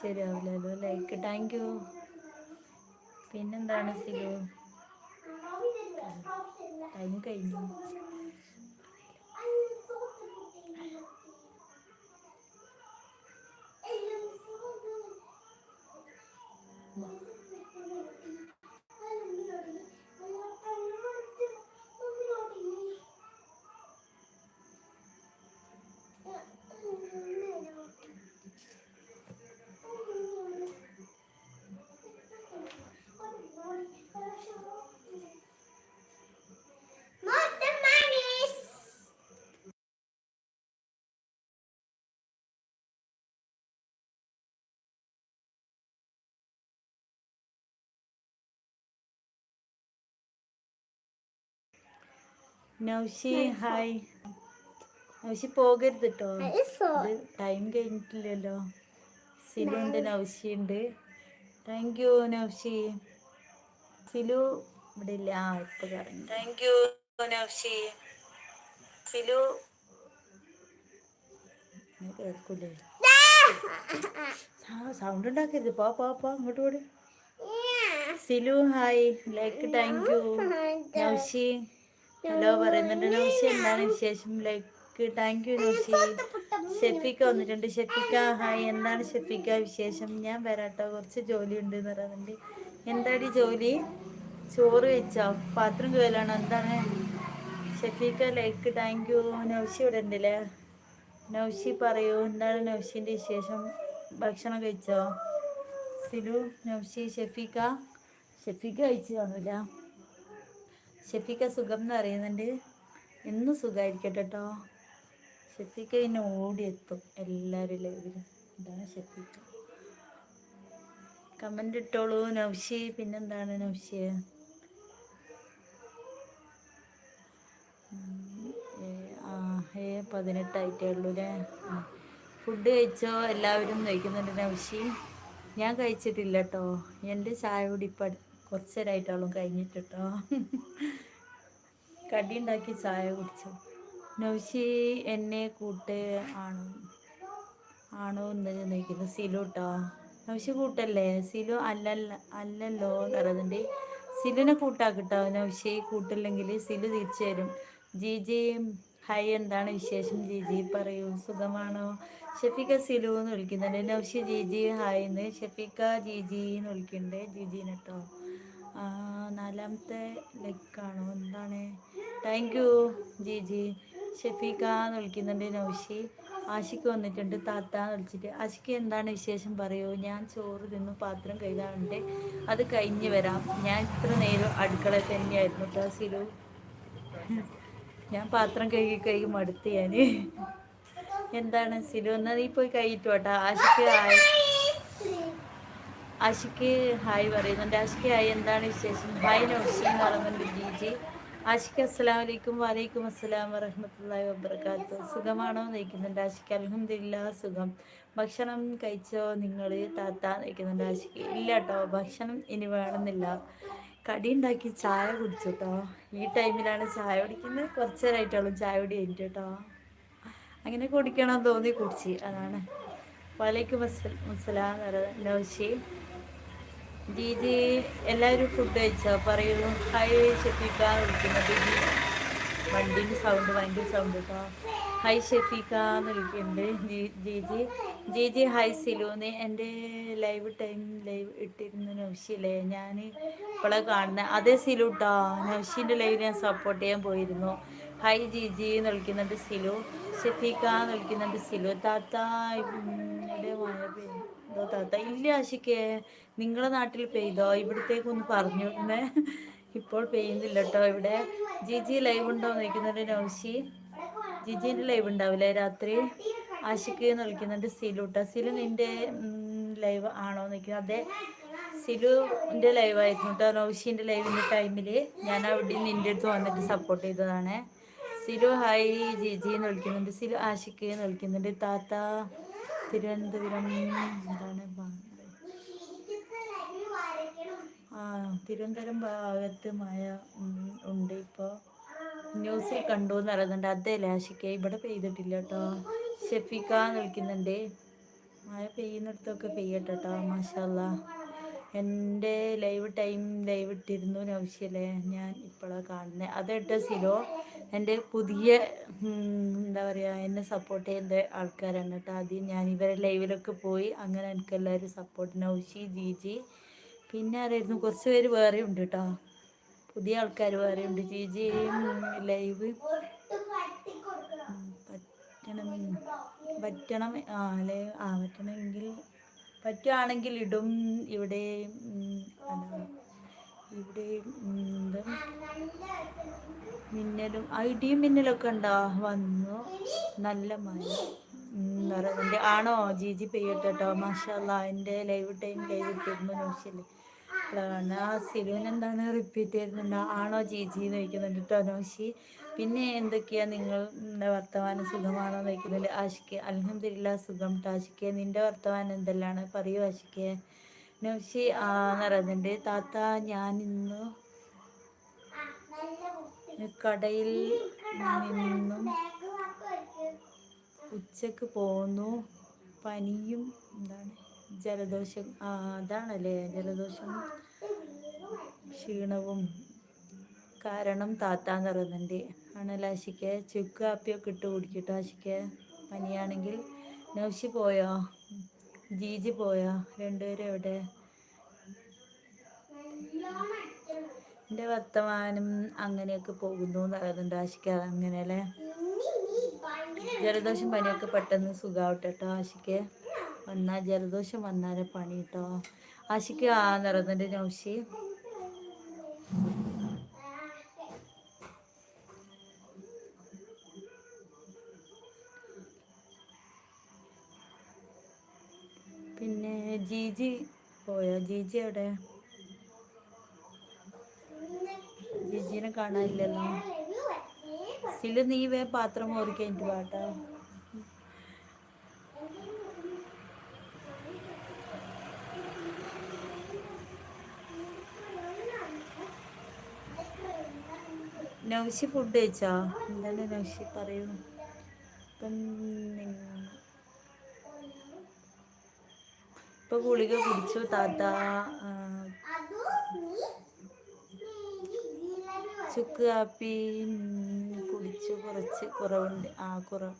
ശരിയാവില്ലല്ലോ like thank U പിന്നെന്താണ് Silu? Time കഴിഞ്ഞു. Naushi hi. Naushi പോകരുത് കേട്ടോ ടൈം കഴിഞ്ഞിട്ടില്ലല്ലോ. സിലു ഉണ്ട് നൗഷി ഉണ്ട്. Thank you Naushi. സിലു ഇവിടെ ഇല്ല. ആ ഇപ്പൊ പറഞ്ഞു. Thank you Naushi. സിലു. കേൾക്കൂലേ? സൗണ്ട് ഉണ്ടാക്കരുത്. പോ പോ പോ അങ്ങോട്ട് കൂടെ Silu hi. Like thank you Naushi. Hello പറയുന്നുണ്ട് നൗഷി. എന്താണ് വിശേഷം? Like thank you Naushi. Shefikka വന്നിട്ടുണ്ട്. ഷെഫിക്ക ഹായ് എന്താണ് ഷെഫിക്ക വിശേഷം? ഞാൻ വരാട്ടോ. കുറച്ച് ജോലി ഉണ്ട് എന്ന് പറയുന്നുണ്ട്. എന്താടി ജോലി? ചോറ് വെച്ചോ? പാത്രം ജോലിയാണോ എന്താണ്? Shefikka like thank you Naushi ഇവിടെ ഉണ്ടല്ലേ നൗഷി പറയൂ. എന്താണ് നൗഷിന്റെ വിശേഷം? ഭക്ഷണം കഴിച്ചോ? സിലു നൗഷി ഷെഫിക്ക. ഷെഫിക്ക കഴിച്ചു കാണില്ല ഷെഫിക്ക സുഖം എന്ന് അറിയുന്നുണ്ട് എന്നും സുഖമായിരിക്കട്ടെ കേട്ടോ ഷെഫിക്ക പിന്നെ ഓടിയെത്തും എല്ലാവരും ലൈവിലും. ഇതാണ് ഷെഫിക്ക. കമന്റ് ഇട്ടോളൂ നൗഷി. പിന്നെന്താണ് നൗഷി? പതിനെട്ടായിട്ടേ ഉള്ളൂ അല്ലേ ഫുഡ് കഴിച്ചോ? എല്ലാവരും കഴിക്കുന്നുണ്ട് നൗഷി. ഞാൻ കഴിച്ചിട്ടില്ല കേട്ടോ എന്റെ ചായ കൂടി ഇപ്പം കുറച്ച് നേരമായിട്ടോളും കഴിഞ്ഞിട്ട് കടി ഉണ്ടാക്കി ചായ കുടിച്ചു. നൗഷി എന്നെ കൂട്ട് ആണോ? ആണോ എന്ന് ചോദിക്കുന്നു. സിലു കേട്ടോ നൗഷി കൂട്ടല്ലേ? സിലു അല്ലല്ല അല്ലല്ലോ എന്ന് പറയുന്നുണ്ട്. സിലുവിനെ കൂട്ടാക്കിട്ടോ. നൗഷി കൂട്ടില്ലെങ്കിൽ സിലു തിരിച്ചു തരും ജി ജി ഹായ് എന്താണ് വിശേഷം? ജി ജി പറയൂ. സുഖമാണോ? ഷഫീഖ സിലു എന്ന് വിളിക്കുന്നുണ്ട്. നൗഷി ജി ജി ഹായ് എന്ന്. ഷഫീഖ ജി ജി എന്ന് വിളിക്കുന്നുണ്ട്. ജി ജീനെ കേട്ടോ നാലാമത്തെ ലെക്കാണോ എന്താണ്? താങ്ക് യു ജി ജി എന്ന് വിളിക്കുന്നുണ്ട് നൗഷി. ആഷിക്ക് വന്നിട്ടുണ്ട് താത്ത എന്ന് വിളിച്ചിട്ട്. ആഷിക്ക് എന്താണ് വിശേഷം? പറയൂ. ഞാൻ ചോറ് തിന്നു പാത്രം കഴുകാറുണ്ട് അത് കഴിഞ്ഞ് വരാം. ഞാൻ ഇത്ര നേരം അടുക്കള തന്നെയായിരുന്നു കേട്ടോ സിലു. ഞാൻ പാത്രം കഴുകി കഴുകി മടുത്ത് ഞാൻ എന്താണ് സിലു? എന്നാൽ നീ പോയി കഴിയിട്ടു കേട്ടോ ആയി ആഷിക്ക് ഹായ് പറയുന്നുണ്ട് ആഷിക്ക് ഹായ്. എന്താണ് വിശേഷം? ഹായ് നൗഷി എന്ന് പറയുന്നുണ്ട് ജി ജി. ആഷിക്ക് അസ്സലാം വലൈക്കും വലൈക്കും അസ്സലാം വറഹമത്തല്ലാഹി വബർക്കാത്തു സുഖമാണോ നയിക്കുന്നുണ്ട് ആഷിക്ക് അലഹമില്ല സുഖം. ഭക്ഷണം കഴിച്ചോ നിങ്ങൾ താത്ത നയിക്കുന്നുണ്ട് ആഷിക്ക് ഇല്ല കേട്ടോ ഭക്ഷണം ഇനി വേണമെന്നില്ല. കടി ഉണ്ടാക്കി ചായ കുടിച്ചു കേട്ടോ ഈ ടൈമിലാണ് ചായ കുടിക്കുന്നത്. കുറച്ച് നേരമായിട്ടുള്ളൂ ചായ കുടി കഴിഞ്ഞിട്ട് കേട്ടോ അങ്ങനെ കുടിക്കണം തോന്നി കുടിച്ച്. അതാണ്. വലൈക്കും അസ്സലാം നൗഷി ജി ജി എല്ലാവരും ഫുഡ് കഴിച്ചോ? പറയൂ. ഹായ് ഷെഫീക്ക വിളിക്കുന്നത് വണ്ടീന്റെ സൗണ്ട് ഭയങ്കര സൗണ്ട് കേട്ടോ ഹായ് ഷെഫീക്ക എന്ന് വിളിക്കുന്നുണ്ട് ജിജി. ജിജി ഹായ് സിലൂന്ന് എന്റെ ലൈവ് ടൈം ലൈവ് ഇട്ടിരുന്ന നൗഷിയല്ലേ ഞാൻ ഇപ്പോഴാണ് കാണുന്നത് അതേ സിലു കേട്ടോ നൗഷീന്റെ ലൈവ് ഞാൻ സപ്പോർട്ട് ചെയ്യാൻ പോയിരുന്നു. ഹായ് ജി ജി എന്ന് വിളിക്കുന്നുണ്ട് സിലു. ഷെഫീക്ക എന്ന് വിളിക്കുന്നുണ്ട് സിലു. താത്ത ഇവിടെ മഴ പെയ്യുന്നു താത്ത. ഇല്ല ആശിക്കേ നിങ്ങളെ നാട്ടിൽ പെയ്തോ ഇവിടത്തേക്കൊന്ന് പറഞ്ഞു. വിടണേ ഇപ്പോൾ പെയ്യുന്നില്ല കേട്ടോ ഇവിടെ ജിജി ലൈവ് ഉണ്ടോ എന്ന് ചോദിക്കുന്നുണ്ട് നൗഷി. ജിജിന്റെ ലൈവ് ഉണ്ടാവില്ലേ? രാത്രി ആഷിക്ക് എന്ന് വിളിക്കുന്നുണ്ട് സിലു കേട്ടോ സിലു നിന്റെ ലൈവ് ആണോ എന്ന് ചോദിക്കുന്നത് അതെ ലൈവ് ലൈവായിരുന്നു കേട്ടോ നൗഷീന്റെ ലൈവിന്റെ ടൈമിൽ ഞാൻ അവിടെ നിന്റെ അടുത്ത് വന്നിട്ട് സപ്പോർട്ട് ചെയ്തതാണ്. സിലു ഹായ് ജിജി എന്ന് വിളിക്കുന്നുണ്ട്. സിലു ആഷിക്ക് എന്ന് വിളിക്കുന്നുണ്ട്. താത്ത തിരുവനന്തപുരം എന്താണ്? തിരുവനന്തപുരം ഭാഗത്ത് മഴ ഉണ്ട് ഇപ്പോൾ ന്യൂസിൽ കണ്ടു എന്ന് പറയുന്നുണ്ട്. അതേ ലാഷിക്ക ഇവിടെ പെയ്തിട്ടില്ല കേട്ടോ. ഷെഫിക്ക നിൽക്കുന്നുണ്ട്. മഴ പെയ്യുന്നിടത്തൊക്കെ പെയ്യട്ടെ കേട്ടോ മാഷല്ല എന്റെ ലൈവ് ടൈം ലൈവ് ഇട്ടിരുന്നു നൗഷ്യല്ലേ ഞാൻ ഇപ്പോഴാണ് കാണുന്നത് അതെട്ട് സിലോ. എന്റെ പുതിയ എന്താ പറയുക എന്നെ സപ്പോർട്ട് ചെയ്യുന്ന ആൾക്കാരാണ് കേട്ടോ. ആദ്യം ഞാൻ ഇവരെ ലൈവിലൊക്കെ പോയി. അങ്ങനെ എനിക്ക് എല്ലാവരും സപ്പോർട്ട് നൗഷി ജീജി പിന്നെ ആരായിരുന്നു കുറച്ച് പേര് വേറെ ഉണ്ട് കേട്ടോ പുതിയ ആൾക്കാർ വേറെ ഉണ്ട്. ജീജി ലൈവ്. പറ്റണമെങ്കിൽ പറ്റണം ആ അല്ലെ ആ പറ്റണമെങ്കിൽ പറ്റുകയാണെങ്കിൽ ഇടും. ഇവിടെ ഇവിടെ എന്താ മിന്നലും. ഐഡിയും മിന്നലൊക്കെ ഉണ്ടോ? വന്നു. നല്ല മഴ. പറയുന്നുണ്ട് ആണോ? ജി ജി പെയ്യട്ടെട്ടോ മാഷാ എന്റെ ലൈവ് ടൈം ലൈവ് ഇട്ടിരുന്നു നോഷ്യല്ലേ ആ സിലുവിന് എന്താണ് റിപ്പീറ്റ് ചെയ്യുന്നുണ്ട്? ആണോ ചേച്ചി എന്ന് ചോദിക്കുന്നുണ്ട് കേട്ടോ നോഷി പിന്നെ എന്തൊക്കെയാ നിങ്ങൾ വർത്തമാനം സുഖമാണോ എന്ന് ചോദിക്കുന്നുണ്ട് ആഷിക്ക്. അലഹമില്ല സുഖം ആഷിക്ക്. നിന്റെ വർത്തമാനം എന്തെല്ലാണ്? പറയൂ ആഷിക്ക്. നൗഷി എന്ന് പറയുന്നുണ്ട്. താത്ത ഞാൻ ഇന്ന് കടയിൽ നിന്നും ഉച്ചയ്ക്ക് പോന്നു. പനിയും എന്താണ്? ജലദോഷം. അതാണല്ലേ ജലദോഷം. ക്ഷീണവും കാരണം താത്താന്ന് പറയുന്നുണ്ട്. ആണല്ലോ ആശിക്ക്? ചുക്ക് കാപ്പിയൊക്കെ ഇട്ട് കുടിക്കട്ടോ ആശിക്ക്? പനിയാണെങ്കിൽ നൗഷി പോയോ? ജീജി പോയോ? രണ്ടുപേരും എവിടെ? എന്റെ വർത്തമാനം അങ്ങനെയൊക്കെ പോകുന്നു എന്ന് പറയുന്നുണ്ട് ആശിക്ക്. അങ്ങനെയല്ലേ? ജലദോഷം പനിയൊക്കെ പെട്ടെന്ന് സുഖാവട്ടെ കേട്ടോ ആശിക്ക്. വന്നാൽ ജലദോഷം വന്നാലേ പണി കേട്ടോ? ആശിക്ക് ആ നിറന്നുണ്ട് നൗഷി. പിന്നെ ജീജി പോയോ? ജീജി എവിടെ? ജിജിനെ കാണാനില്ലല്ലോ. സിലു നീ വേ പാത്രം ഓടിക്കഴിഞ്ഞിട്ട് പാട്ടാ. നൗഷി ഫുഡ് കഴിച്ചോ? എന്താണ് നൗഷി പറയൂ. ഇപ്പം ഗുളിക കുടിച്ചു താത്ത ചുക്ക് കാപ്പി കുടിച്ചു കുറച്ച് കുറവുണ്ട്. ആ കുറവ്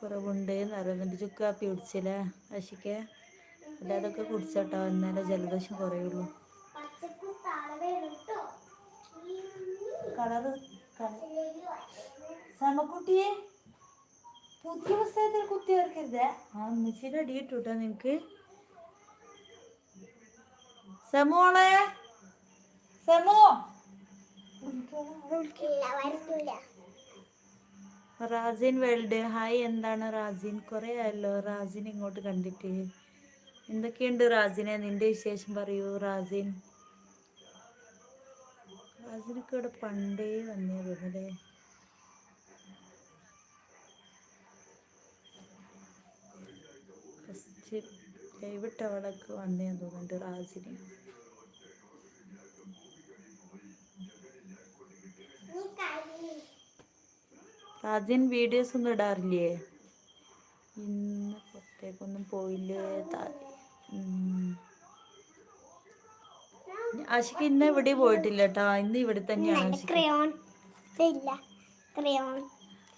കുറവുണ്ട് എന്ന് പറയുന്നുണ്ട് ചുക്ക് കാപ്പി കുടിച്ചില്ലേ? അശിക്ക് അല്ലാതൊക്കെ കുടിച്ചോട്ടോ. എന്നാലേ ജലദോഷം കുറയുള്ളൂ. കളറ് സമക്കുട്ടിയെ പുതിയ പുസ്തകത്തിൽ കുത്തി ചേർക്കരുത് ആ അമ്മച്ചിയുടെ അടി കിട്ടൂട്ടോ നിനക്ക്. സമോളെ സമോ റാസിൻ വേൾഡ്. ഹായ് എന്താണ് റാസിൻ? കുറേ ആയല്ലോ റാസിൻ ഇങ്ങോട്ട് കണ്ടിട്ട്. എന്തൊക്കെയുണ്ട് റാസിനെ? നിന്റെ വിശേഷം പറയൂ റാസിൻ. റാസിനൊക്കെ ഇവിടെ പണ്ടേ വന്നേ തോന്നല്ലേ ഫസ്റ്റ് കൈവിട്ട അവളൊക്കെ വന്നേ തോന്നുന്നുണ്ട് റാസിന് റാസിൻ വീഡിയോസ് ഒന്നും ഇടാറില്ലേ? ഇന്ന് പുറത്തേക്കൊന്നും പോയില്ലേ? ആശിക്ക് ഇന്ന് എവിടെ പോയിട്ടില്ല കേട്ടോ ഇന്ന് ഇവിടെ തന്നെയാണ്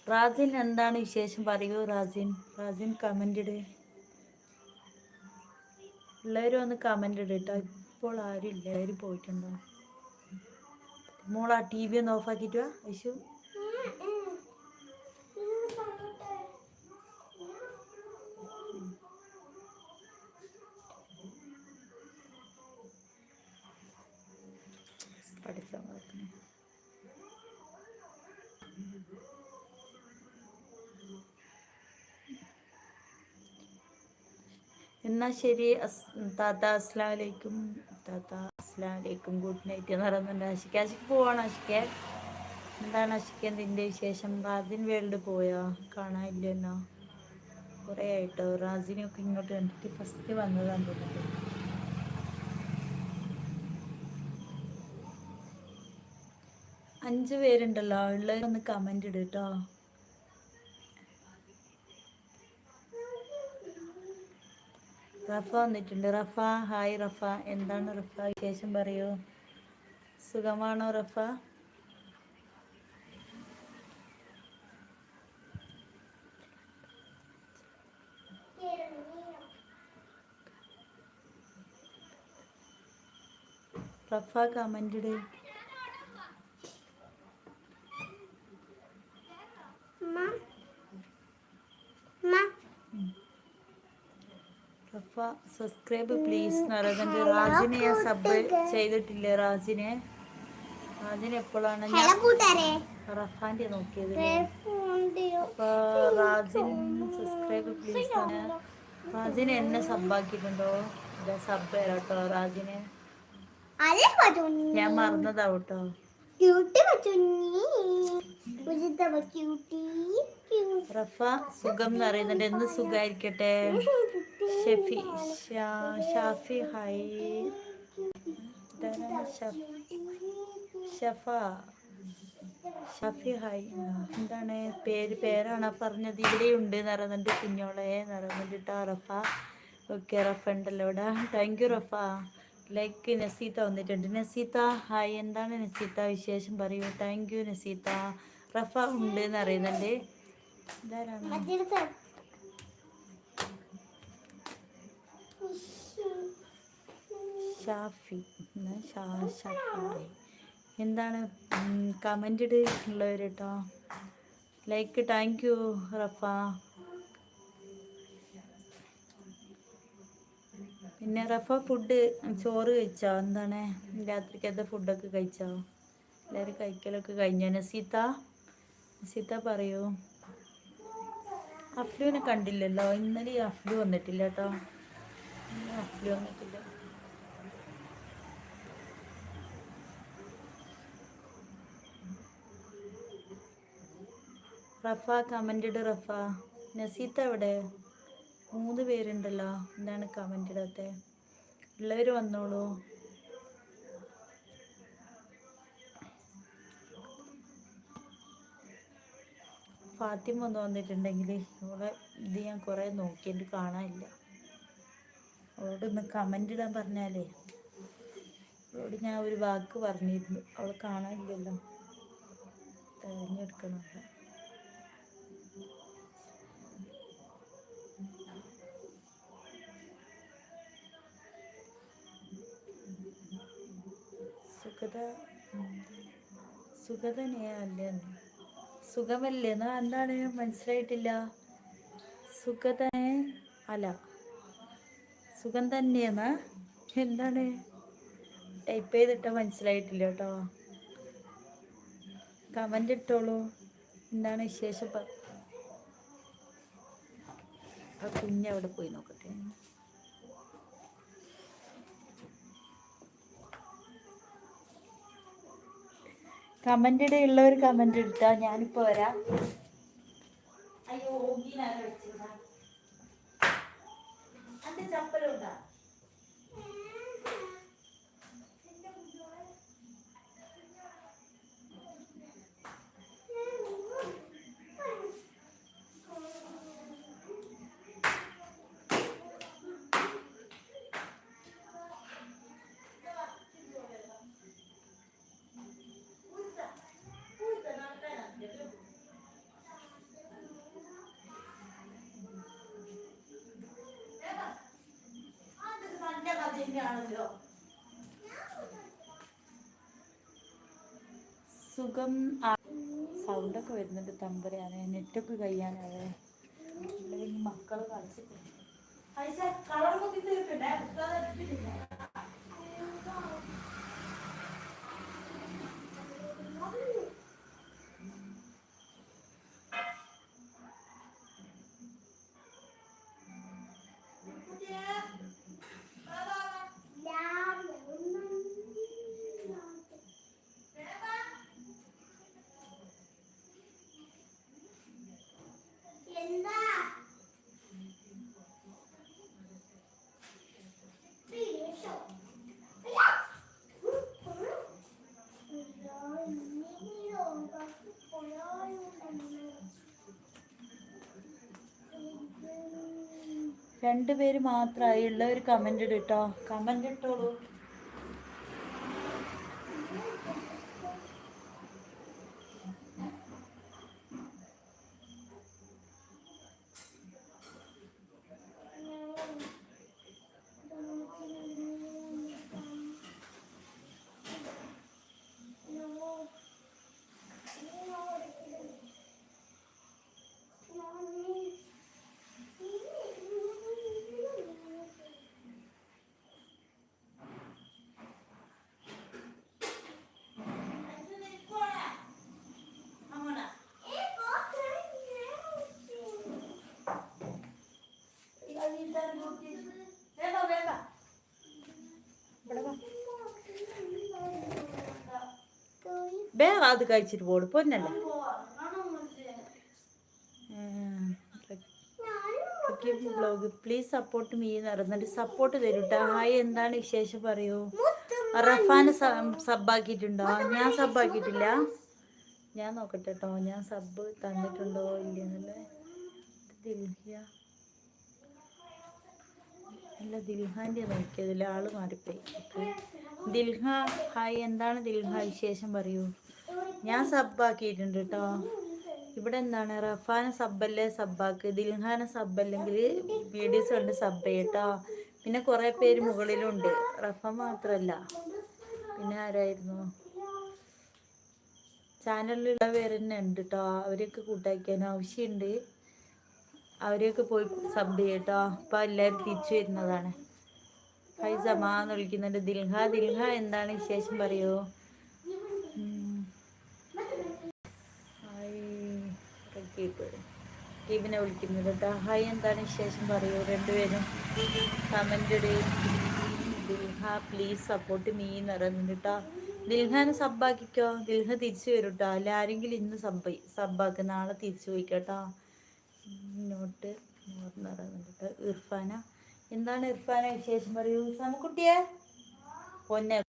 റാസിൻ എന്താണ് വിശേഷം? പറയൂ റാസിൻ? റാസിൻ കമന്റ് ഇട്. എല്ലാവരും ഒന്ന് കമന്റ് ഇട് കേട്ടോ ഇപ്പോൾ ആരും ഇല്ല. ആരും പോയിട്ടുണ്ടോ? മോളാ ടി വി ഒന്ന് ഓഫാക്കിയിട്ട് വാ. ഐശു. പഠിച്ചോ നോക്കണേ എന്നാ ശരി. താത്ത അസ്ലാം താത്ത ഗുഡ് നൈറ്റ് എന്ന് പറയുന്നുണ്ട് ആശിക്ക് ആശിക്ക് പോവാണ് ആശിക്ക് എന്താണ് ആശിക്ക് എന്തിന്റെ വിശേഷം? റാസിൻ വേൾഡ് പോയോ? കാണാനില്ലല്ലോ കുറേ ആയിട്ടോ? റാസിനെയൊക്കെ ഇങ്ങോട്ട് കണ്ടിട്ട് ഫസ്റ്റ് വന്നതാണ് തോന്നുന്നുണ്ട് അഞ്ച് പേരുണ്ടല്ലോ. ഉള്ളവരൊന്ന് കമന്റ് ഇട് കേട്ടോ റഫ വന്നിട്ടുണ്ട്. റഫ ഹായ് റഫ. എന്താണ് റഫ വിശേഷം പറയൂ? സുഖമാണോ റഫ? റഫ കമന്റ് ഇട്. റഫ സബ്സ്ക്രൈബ് പ്ലീസ് എന്ന് പറയുന്നുണ്ട്. റാജിനെ ഞാൻ സബ് ചെയ്തിട്ടില്ലേ റാജിനെ? രാജിനെ എപ്പോഴാണ് റഫാന്റെ നോക്കിയത് അപ്പൊ റാജിൻ സബ്സ്ക്രൈബ് പ്ലീസ് റാജിനെ എന്നെ സബ്ബാക്കിയിട്ടുണ്ടോ ഇതാ സബ് തരാട്ടോ റാജിനെ. ഞാൻ മറന്നതാവട്ടോ. സുഖം പറയുന്നുണ്ട്. എന്ത് സുഖായിരിക്കട്ടെ? ഷെഫി ഷാഫി ഹായ്. ഷഫ്- ഷഫ. ഹായ്. എന്താണ്? പേര് പേരാണ് പറഞ്ഞത്? ഇവിടെ ഉണ്ട് നിറന്നുണ്ട് കുഞ്ഞോളെ നിറന്നുണ്ട് കേട്ടോ റഫ. ഓക്കെ റഫ ഉണ്ടല്ലോ ഇവിടെ. Thank you Rafa. Like Naseetha വന്നിട്ടുണ്ട്. നസീത്ത ഹായ് എന്താണ് നസീത്ത വിശേഷം? പറയൂ. താങ്ക് യു നസീത്ത റഫ ഉണ്ട് എന്ന് അറിയുന്നുണ്ട്. ഷാഫി. എന്താണ്? കമന്റ് ഇട് ഉള്ളവർ കേട്ടോ ലൈക്ക് താങ്ക് യു റഫ. പിന്നെ റഫ ഫുഡ് ചോറ് കഴിച്ചോ? എന്താണ്? രാത്രിക്കത്തെ ഫുഡൊക്കെ കഴിച്ചോ? എല്ലാവരും കഴിക്കലൊക്കെ കഴിഞ്ഞോ? നസീത്ത? നസീത്ത പറയൂ. അഫ്ലുവിനെ കണ്ടില്ലല്ലോ. ഇന്നലെ അഫ്ലു വന്നിട്ടില്ല കേട്ടോ. അഫ്ലു വന്നിട്ടില്ല. റഫ കമന്റ് ഇട് റഫ. നസീത്ത എവിടെ? മൂന്ന് പേരുണ്ടല്ലോ. എന്താണ് കമന്റ് ഇടാത്തെ? ഉള്ളവർ വന്നോളൂ. ഫാത്തിമ ഒന്ന് വന്നിട്ടുണ്ടെങ്കിൽ ഇവിടെ ഇത് ഞാൻ കുറേ നോക്കിയിട്ട് കാണാനില്ല. അവളോടൊന്ന് കമന്റ് ഇടാൻ പറഞ്ഞാലേ. അവളോട് ഞാൻ ഒരു വാക്ക് പറഞ്ഞിരുന്നു. അവൾ കാണാനില്ലല്ലോ. തിരഞ്ഞെടുക്കണം അവളെ. സുഖത സുഖതനെയല്ലേ സുഖമല്ലേ? എന്നാ എന്താണ്? മനസ്സിലായിട്ടില്ല. സുഖത അല്ല. സുഖം തന്നെയെന്നാ എന്താണ്? ടൈപ്പ് ചെയ്തിട്ട മനസ്സിലായിട്ടില്ല കേട്ടോ. കമന്റ് ഇട്ടോളൂ. എന്താണ് വിശേഷം? ആ കുഞ്ഞവിടെ പോയി നോക്കട്ടെ. കമന്റ് ഇടയുള്ളവർ കമന്റ് ഇട്ടാ ഞാനിപ്പോ വരാം. അയ്യോ ഓഗീനാരോ ചപ്പലുണ്ടാ സുഖം സൗണ്ടൊക്കെ വരുന്നുണ്ട് തമ്പുരാണ് നെറ്റൊക്കെ കഴിയാനാവേ മക്കൾ കളിച്ചിട്ടുണ്ട്. കളർ നോക്കി തീർക്കട്ടെ രണ്ടുപേര് മാത്രമായി ഉള്ള ഒരു കമന്റ് ഇട്ടോ കമന്റ് ഇട്ടോളൂ. വേഗം അത് കഴിച്ചിട്ട് പോടും പൊന്നല്ല? ബ്ലോഗ് പ്ലീസ് സപ്പോർട്ട് മീ എന്ന് പറഞ്ഞിട്ട് സപ്പോർട്ട് തരൂട്ടാ. ഹായ് എന്താണ് വിശേഷം പറയൂ? റഫാന് സബ്ബാക്കിയിട്ടുണ്ടോ ഞാൻ സബ്ബാക്കിയിട്ടില്ല ഞാൻ നോക്കട്ടെ കേട്ടോ ഞാൻ സബ്ബ് തന്നിട്ടുണ്ടോ ഇല്ലെന്നല്ലേ ദിൽഹിയ. അല്ല ദിൽഹാന്റെ നോക്കിയതിൽ ആൾ മാറിപ്പോയി. ഓക്കെ. ദിൽഹ ഹായ്. എന്താണ് ദിൽഹ വിശേഷം പറയൂ? ഞാൻ സബ്ബാക്കിയിട്ടുണ്ട് കേട്ടോ ഇവിടെ എന്താണ്? റഫാന സബ്ബല്ലേ സബ്ബാക്ക്? ദിൽഹാന സബ്ബല്ലെങ്കിൽ വീഡിയോസ് ഉണ്ട് സബ് കേട്ടോ പിന്നെ കുറേ പേര് മുകളിലുണ്ട്. റഫ മാത്രമല്ല പിന്നെ ആരായിരുന്നു? ചാനലിലുള്ള പേര് തന്നെ ഉണ്ട് കേട്ടോ അവരെയൊക്കെ കൂട്ടാക്കാൻ ആവശ്യമുണ്ട്. അവരെയൊക്കെ പോയി സബ് ചെയ്യട്ടോ. അപ്പം എല്ലാവരും തിരിച്ചു വരുന്നതാണ്. ഹൈ സമാന്ന് വിളിക്കുന്നുണ്ട്. ദിൽഹ ദിൽഹ എന്താണ് വിശേഷം പറയൂ. റക്കീബിനെ വിളിക്കുന്നത് കേട്ടോ ഹായ് എന്താണ് വിശേഷം പറയൂ? രണ്ടുപേരും comment Dilha please support me എന്ന് പറയുന്നുണ്ട് കേട്ടോ ദിൽഹാന് സബ്ബാക്കിക്കോ? ദിൽഹ തിരിച്ചു വരും കേട്ടോ അല്ല ആരെങ്കിലും ഇന്ന് സബ് സബ്ബാക്ക്? നാളെ തിരിച്ചു പോയിക്കോട്ടോ നോട്ട് എന്ന് ഇർഫാന. എന്താണ് ഇർഫാന വിശേഷം? പറയൂ. സമക്കുട്ടിയെ പൊന്നെ.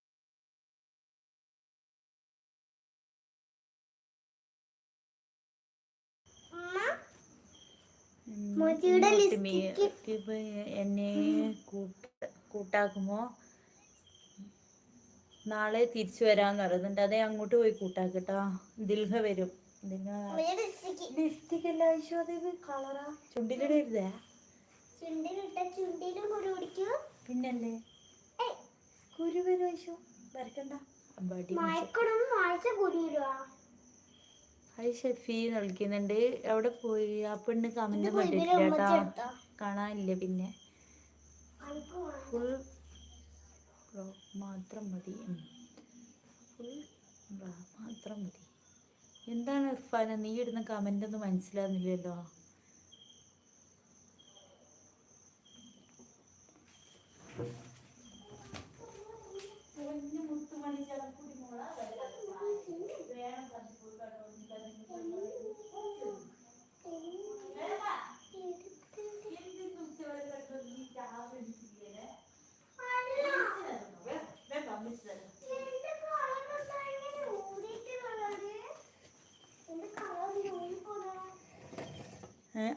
എന്നെ കൂട്ട കൂട്ടാക്കുമോ? നാളെ തിരിച്ചു വരാന്ന് പറയുന്നുണ്ട് അതേ അങ്ങോട്ട് പോയി കൂട്ടാക്കട്ടോ. ദിൽഹ വരും. ദിൽഹ ലിപ്സ്റ്റിക് അല്ല അത് കളറാ? ചുണ്ടിലിടരുതേ. ചുണ്ടിലിട്ട ചുണ്ടിലും പിടിക്കൂ പിന്നല്ലേ കുരു വരും ആവശ്യം വരക്കണ്ട. അമ്പാടി വായിച്ച ഷെഫി അവിടെ പോയി? ആ പെണ്ണ് കമന്റ് കണ്ടിട്ടില്ല കാണാനില്ല പിന്നെ. ഫുൾ മാത്രം മതി. ഫുൾ മാത്രം മതി. എന്താണ് ഇർഫാന? നീ ഇടുന്ന കമന്റ് ഒന്നും മനസ്സിലാകുന്നില്ലല്ലോ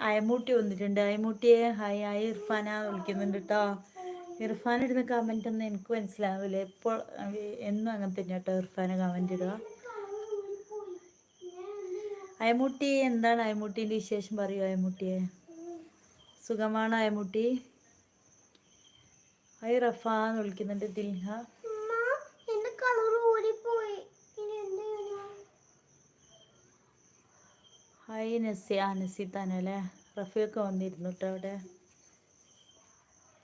അയമ്മൂട്ടി വന്നിട്ടുണ്ട്. അയമ്മൂട്ടിയെ ഹായ് ഹായ് ഇർഫാന വിളിക്കുന്നുണ്ട് കേട്ടോ ഇർഫാൻ ഇടുന്ന കമന്റ് ഒന്നും എനിക്ക് മനസ്സിലാവില്ല. എപ്പോൾ എന്നും അങ്ങനെ തന്നെ കേട്ടോ ഇർഫാൻ കമന്റ് ഇടുക? അയമുട്ടി എന്താണ് അയമുട്ടീന്റെ വിശേഷം? പറയൂ അയമുട്ടിയെ. സുഖമാണ് അയമുട്ടി? ഹായ് റഫ എന്ന് വിളിക്കുന്നുണ്ട് ദിൽഹ. ഹൈ? ഹായ് നസി ആ നസി തന്നെ അല്ലേ? റഫിയൊക്കെ വന്നിരുന്നു കേട്ടോ അവിടെ.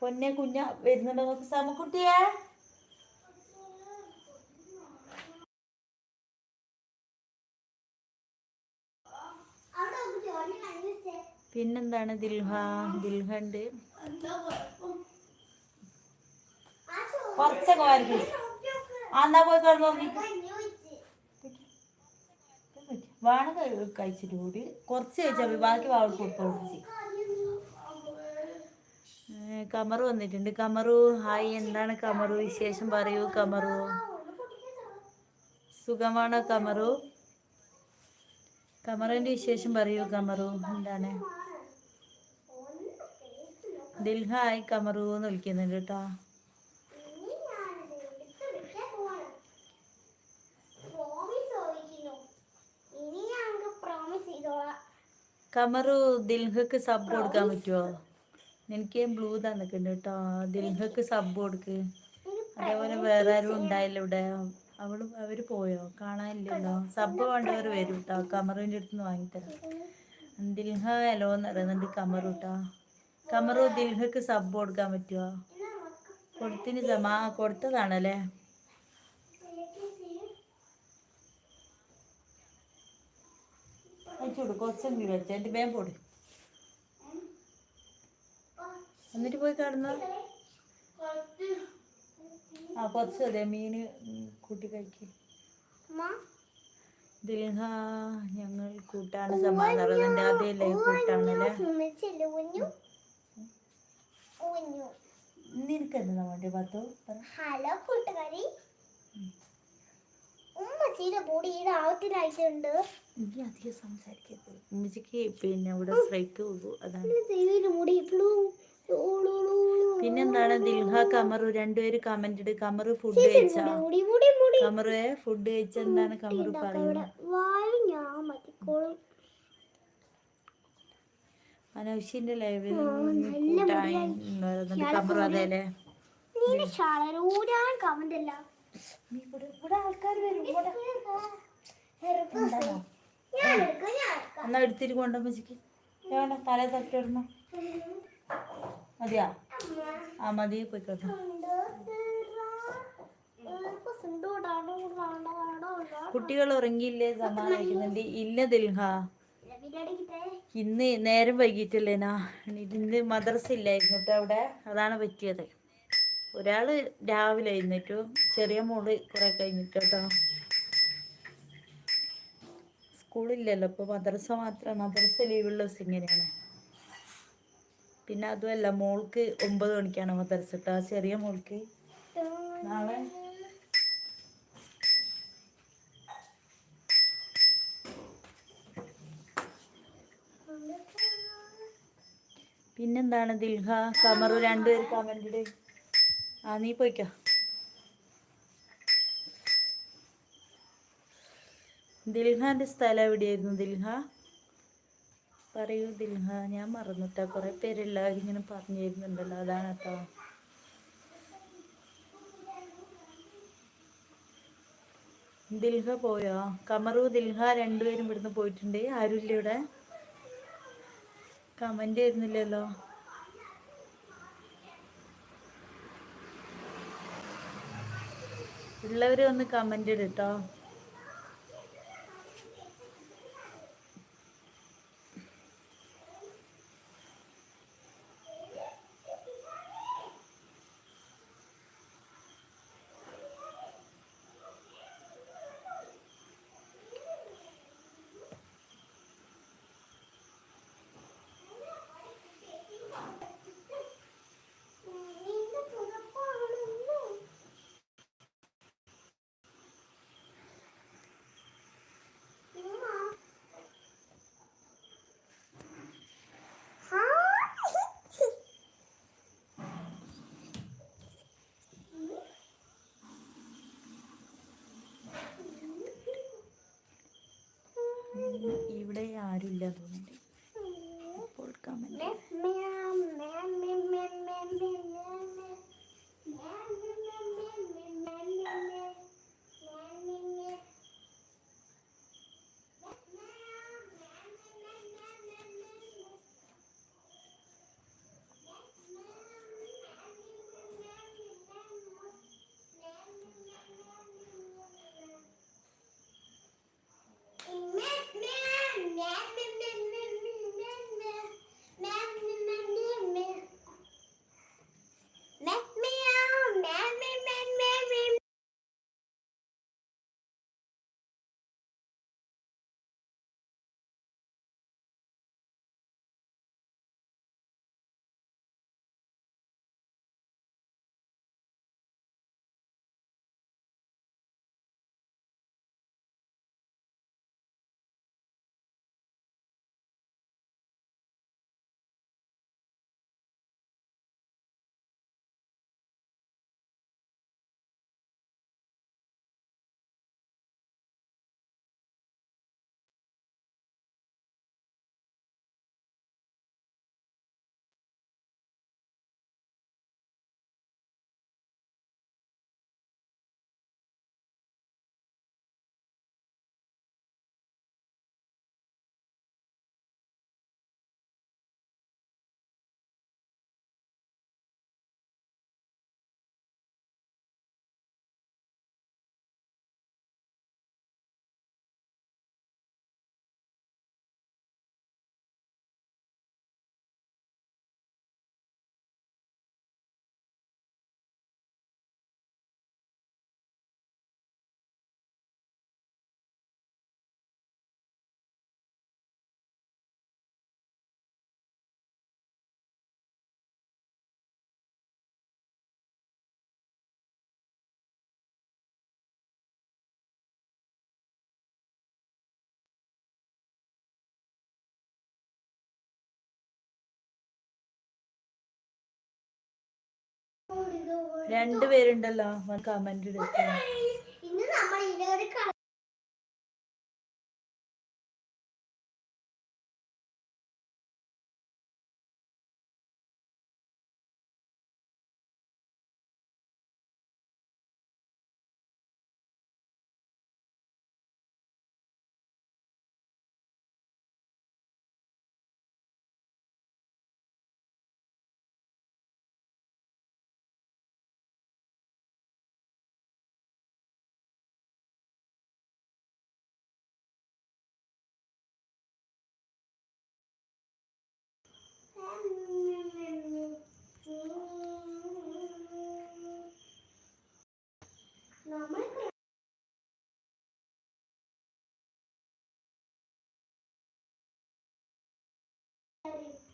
പൊന്നെ കുഞ്ഞ വരുന്നുണ്ടോ നോക്ക് സാമക്കുട്ടിയെ. പിന്നെന്താണ് ദിൽഹ? ദിൽഹണ്ട്. കുറച്ചൊക്കെ. വേണം കഴി- കഴിച്ചിട്ട് കൂടി. കുറച്ച് കഴിച്ചാൽ ബാക്കി വാഴ കൊടുത്തു കൊടുത്ത് കമറു വന്നിട്ടുണ്ട്. കമറു ഹായ്. എന്താണ് കമറു വിശേഷം? പറയൂ കമറു. സുഖമാണോ കമറു? കമറിന്റെ വിശേഷം പറയൂ കമറു. എന്താണ്? ദിൽഹായ് കമറു എന്ന് വിളിക്കുന്നുണ്ട് കേട്ടോ. കമറു ദിൽഹക്ക് സബ് കൊടുക്കാൻ പറ്റുമോ എനിക്ക് ബ്ലൂ തന്നിട്ടുണ്ട് കേട്ടോ ദിൽഹക്ക് സബ് കൊടുക്ക്. അതേപോലെ വേറെ ആരും ഉണ്ടായില്ല ഇവിടെ. അവൾ അവർ പോയോ? കാണാനില്ലല്ലോ. സബ് വേണ്ടവർ വരും കേട്ടോ കമറുവിന്റെ അടുത്ത് നിന്ന് വാങ്ങിത്തരാം. ദിൽഹ ഹലോ എന്ന് പറയുന്നുണ്ട് കമറു കേട്ടോ കമറു ദിൽഹക്ക് സബ് കൊടുക്കാൻ പറ്റുമോ കൊടുത്തിന് ജമാ കൊടുത്തതാണല്ലേ? practice അയച്ചോട് കുറച്ചെങ്കിലും വെച്ച എന്റെ വേഗം പോട് എന്നിട്ട് പോയി കിടന്ന ആ കുറച്ച് അതെ മീന് ഉം, കൂട്ടി കഴിക്കും. ദിൽഹ ഞങ്ങൾ കൂട്ടാണ് സമാധാനം അതേല്ലേ കൂട്ടാണല്ലേ നിനക്കെന്താ വേണ്ടി പത്തോ? ഹലോ കൂട്ടുകാരി. ഉമ്മച്ചിയുടെ പൊടി ഇത് ആവത്തിലായിട്ടുണ്ട് എനിക്ക് അധികം സംസാരിക്കരുത്. ഉമ്മച്ചിക്ക് പിന്നെ ഇവിടെ സ്ട്രൈക്ക് പോകും അതാണ്. മുടി പിന്നെന്താണ് ദിൽഹ കമറു രണ്ടുപേര് കമന്റ് ഇട്. കമറു ഫുഡ് കഴിച്ചാ? കമറുവെ ഫുഡ് കഴിച്ച? എന്താണ് കമറു പറയുന്നത്? അനൗഷിന്റെ ലൈവിൽ കമറു അതെല്ലേ നീ കമന്റ് എല്ലാം നീ ഇവിടെ ആൾക്കാർ വരും. എന്നാ എടുത്തിട്ട് കൊണ്ട ഉമ്മച്ചിക്ക് വേണ്ട തല തട്ടിയിടണോ മതിയാ? ആ മതി പോയിക്കോട്ടെ. കുട്ടികൾ ഉറങ്ങിയില്ലേ? സമാധാനിക്കുന്നുണ്ട്. ഇല്ല ദിൽഹ. ഇന്ന് നേരം വൈകിട്ടില്ലേനാ. ഇന്ന് മദ്രസ ഇല്ലായിരുന്നു കേട്ടോ അവിടെ. അതാണ് പറ്റിയത്. ഒരാൾ രാവിലെ എഴുന്നേറ്റു. ചെറിയ മോൾ കുറെ കഴിഞ്ഞിട്ട് കേട്ടോ. സ്കൂളില്ലല്ലോ ഇപ്പോൾ മദ്രസ മാത്രം മദ്രസ ലീവുള്ള ദിവസം ഇങ്ങനെയാണ്. പിന്നെ അതുമല്ല മോൾക്ക് ഒമ്പത് മണിക്കാണ് മദ്രസ കേട്ടോ ചെറിയ മോൾക്ക്. നാളെ? പിന്നെന്താണ് ദിൽഹ? കമറു രണ്ടുപേർ കമന്റ് ആ നീ പോയിക്കോ. ദിൽഹാന്റെ സ്ഥലം എവിടെയായിരുന്നു ദിൽഹ? പറയൂ ദിൽഹ ഞാൻ മറന്നിട്ടാ. കുറെ പേരെല്ലാവരും ഇങ്ങനെ പറഞ്ഞു തരുന്നുണ്ടല്ലോ അതാണ് കേട്ടോ. ദിൽഹ പോയോ? കമറു ദിൽഹ രണ്ടുപേരും ഇവിടുന്ന് പോയിട്ടുണ്ട്. ആരുമില്ല ഇവിടെ? കമന്റ് വരുന്നില്ലല്ലോ ഉള്ളവര് ഒന്ന് കമന്റ് ഇടട്ടോ ഇവിടെ ആരുമില്ല തോന്നുന്നുണ്ട് അപ്പോൾ കമന്റ് രണ്ടുപേരുണ്ടല്ലോ കമന്റ് എടുത്തു ഇന്ന് നമ്മൾ